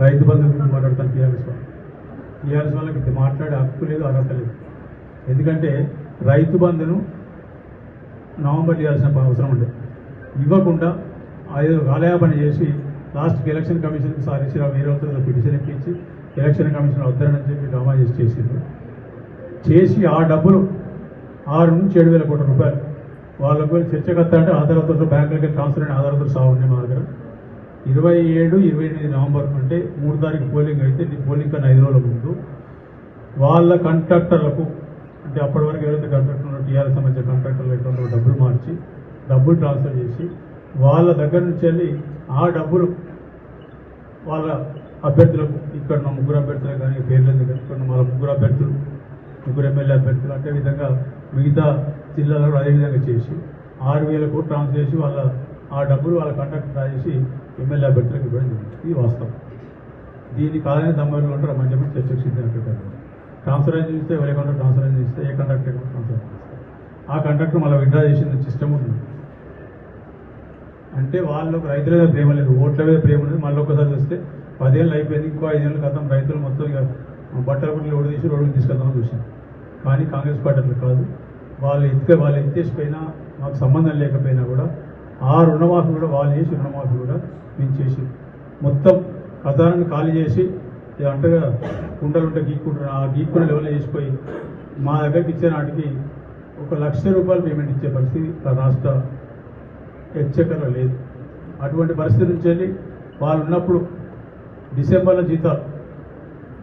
రైతు బంధు గురించి మాట్లాడతాను టీఆర్ఎస్ వాళ్ళు టీఆర్ఎస్ వాళ్ళకి ఇది మాట్లాడే హక్కు లేదు అర్హత లేదు. ఎందుకంటే రైతు బంధును నవంబర్ ఇవ్వాల్సిన అవసరం ఉండే ఇవ్వకుండా ఏదో కాలయాపన చేసి లాస్ట్కి ఎలక్షన్ కమిషన్కి సారీ వేరే పిటిషన్ ఇప్పించి ఎలక్షన్ కమిషన్ వద్దరని చెప్పి డ్రామా చేసి చేసిండ్రు. చేసి ఆ డబ్బులు ఆరు నుంచి ఏడు వేల కోట్ల రూపాయలు. వాళ్ళకు చర్చకత్త అంటే ఆధారతో బ్యాంకులకి ట్రాన్స్ఫర్ అయిన ఆధారతో సాగు ఉన్నాయి మా దగ్గర. ఇరవై ఏడు ఇరవై ఎనిమిది నవంబర్ అంటే మూడు తారీఖు పోలింగ్ అయితే పోలింగ్ కన్నా ఐదు రోజుల ముందు. వాళ్ళ కంట్రాక్టర్లకు అంటే అప్పటి వరకు ఎవరైతే కంట్రాక్టర్ ఉన్నారో టీఆర్ఎస్ సంబంధించిన కంట్రాక్టర్లు ఎక్కడ డబ్బులు మార్చి డబ్బులు ట్రాన్స్ఫర్ చేసి వాళ్ళ దగ్గర నుంచి వెళ్ళి ఆ డబ్బులు వాళ్ళ అభ్యర్థులకు ఇక్కడ ఉన్న ముగ్గురు అభ్యర్థులకు కానీ పేర్లేదు ఇక్కడ వాళ్ళ ముగ్గురు అభ్యర్థులు ముగ్గురు ఎమ్మెల్యే అభ్యర్థులు అంటే విధంగా మిగతా జిల్లాలో అదేవిధంగా అదే విధంగా చేసి ఆరు వేల కోట్లు ట్రాన్స్ఫర్ చేసి వాళ్ళ ఆ డబ్బులు వాళ్ళ కాంట్రాక్ట్ రాసేసి ఎమ్మెల్యే అభ్యర్థులకు ఇవ్వడం జరిగింది. ఇది వాస్తవం. దీన్ని కాదని దమ్మలు ఉంటారు మంచి చెప్పి చర్చకు సిద్ధంగా ట్రాన్స్ఫర్ అయిన చూస్తే ఎవరి కాంట్రాక్ట్ ట్రాన్స్ఫర్ చూస్తే ఏ కండక్టర్ ట్రాన్స్ఫర్ చేస్తే. ఆ కండక్టర్ మళ్ళీ విడ్రా చేసిన సిస్టమ్ ఉంది. అంటే వాళ్ళకు రైతుల మీద ప్రేమ లేదు. ఓట్ల మీద ప్రేమ లేదు. మళ్ళీ ఒకసారి చూస్తే పదేళ్ళు అయిపోయింది. ఇంకో ఐదేళ్ళు క్రితం రైతులు మొత్తం ఇక బట్టల గుడ్లు ఓడి తీసి రోడ్డు తీసుకెళ్తామని చూసాను కానీ కాంగ్రెస్ పార్టీ అట్లా కాదు. వాళ్ళు ఎత్తుక వాళ్ళు ఎత్తేసిపోయినా మాకు సంబంధం లేకపోయినా కూడా ఆ రుణమాఫీ కూడా వాళ్ళు చేసి రుణమాఫీ కూడా మేము చేసి మొత్తం ఖజానాన్ని ఖాళీ చేసి అంటగా కుండలు ఉంటే గీక్కుంటారు ఆ గీక్కున్న లెవెల్ చేసిపోయి మా దగ్గరికి ఇచ్చే నాటికి ఒక లక్ష రూపాయలు పేమెంట్ ఇచ్చే పరిస్థితి రాష్ట్ర హెచ్చరికలో లేదు. అటువంటి పరిస్థితి నుంచి వెళ్ళి వాళ్ళు ఉన్నప్పుడు డిసెంబర్లో జీతాలు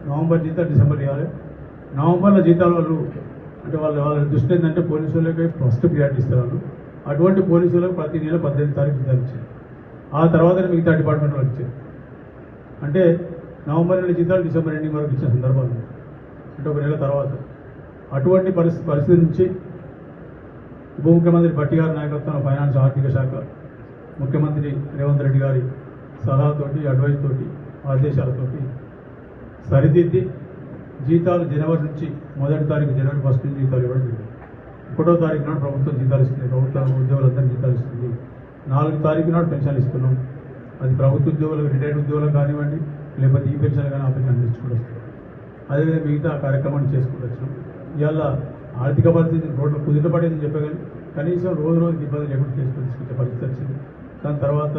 నవంబర్ జీతాలు డిసెంబర్ ఇవ్వాలి. నవంబర్లో జీతాలు వాళ్ళు అంటే వాళ్ళ వాళ్ళ దృష్టి ఏంటంటే పోలీసు వాళ్ళకి ఫస్ట్ ప్రియారిటీ ఇస్తారు వాళ్ళు. అటువంటి పోలీసులకు ప్రతి నెల పద్దెనిమిది తారీఖు జీతాలు ఆ తర్వాత మిగతా డిపార్ట్మెంట్ వాళ్ళకి ఇచ్చారు అంటే నవంబర్ రెండు జీతాలు డిసెంబర్ ఎండింగ్ వరకు ఇచ్చిన సందర్భాలు అంటే ఒక నెల తర్వాత. అటువంటి పరిస్థితి పరిస్థితి నుంచి ఉప ముఖ్యమంత్రి భట్టి గారి నాయకత్వంలో ఫైనాన్స్ ఆర్థిక శాఖ ముఖ్యమంత్రి రేవంత్ రెడ్డి గారి సలహాతోటి అడ్వైస్ తోటి ఆదేశాలతోటి సరిదిద్ది జీతాలు జనవరి నుంచి మొదటి తారీఖు జనవరి ఫస్ట్ నుంచి జీతాలు ఇవ్వడం జరిగింది ఒకటో తారీఖు నాడు ప్రభుత్వం జీతాలు ఇస్తుంది ప్రభుత్వ ఉద్యోగులందరికీ జీతాలు ఇస్తుంది నాలుగు తారీఖు నాడు పెన్షన్లు ఇస్తున్నాం. అది ప్రభుత్వ ఉద్యోగులకు రిటైర్డ్ ఉద్యోగులకు కానివ్వండి లేకపోతే ఈ పెన్షన్లు కానీ ఆ పెన్షన్ ఇచ్చుకుంటూ వస్తున్నాం అదేవిధంగా మిగతా కార్యక్రమాన్ని చేసుకుంటూ వచ్చినాం. ఇవాళ ఆర్థిక పరిస్థితి రోడ్లు కుదిట పడేదని చెప్పగలి కనీసం రోజు రోజుకి ఇబ్బంది లేకుండా చేసుకుని తీసుకొచ్చే పరిస్థితి వచ్చింది. దాని తర్వాత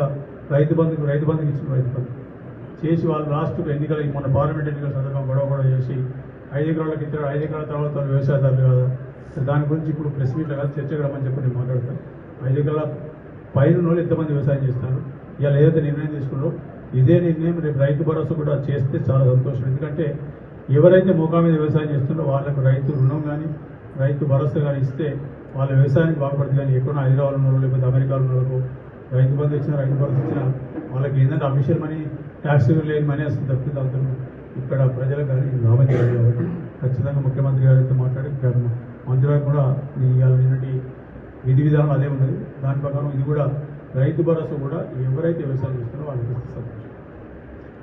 రైతు బంధుకు రైతు బంధుకి ఇచ్చిన రైతు బంధు. చేసి వాళ్ళు లాస్ట్ ఎన్నికల మొన్న పార్లమెంట్ ఎన్నికల సందర్భంగా గొడవ గొడవ చేసి ఐదు ఎకరాలకు ఇచ్చారు ఐదు ఎకరాల తర్వాత వ్యవసాయదారులు కదా? దాని గురించి ఇప్పుడు ప్రెస్ మీట్లో కాదు చర్చ కడమని చెప్పి నేను మాట్లాడతాను. ఐదు ఎకరాల పైన వాళ్ళు ఎంతమంది వ్యవసాయం చేస్తారు ఇలా ఏదైతే నిర్ణయం తీసుకున్నారో ఇదే నిర్ణయం రేపు రైతు భరోసా కూడా చేస్తే చాలా సంతోషం. ఎందుకంటే ఎవరైతే మోకా మీద వ్యవసాయం చేస్తున్నారో వాళ్ళకు రైతు రుణం కానీ రైతు భరోసా కానీ ఇస్తే వాళ్ళ వ్యవసాయానికి బాగుపడుతుంది కానీ ఎక్కడో హైదరాబాద్ ఉన్నారో లేకపోతే అమెరికాలో ఉన్నారో రైతు బంధు ఇచ్చిన రైతు భరోసా ఇచ్చిన వాళ్ళకి ఏంటంటే అఫీషియల్ మనీ ట్యాక్స్ లేని మనీ వస్తుంది తప్పితే దాంతో ఇక్కడ ప్రజలకు కానీ లాభం చేయాలి కాబట్టి ఖచ్చితంగా ముఖ్యమంత్రి గారితో మాట్లాడి ఇక్కడ మంత్రి కూడా ఇవాళ నిన్నటి విధి విధానం అదే ఉన్నది. దాని ప్రకారం ఇది కూడా రైతు భరోసా కూడా ఎవరైతే వ్యవసాయం చేస్తారో వాళ్ళకి సంతోషం.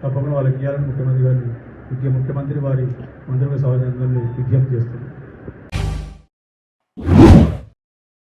తప్పకుండా వాళ్ళకి ఇవ్వాలని ముఖ్యమంత్రి గారిని ముఖ్య ముఖ్యమంత్రి వారి మంత్రిగా సహజంగా విజ్ఞప్తి చేస్తున్నారు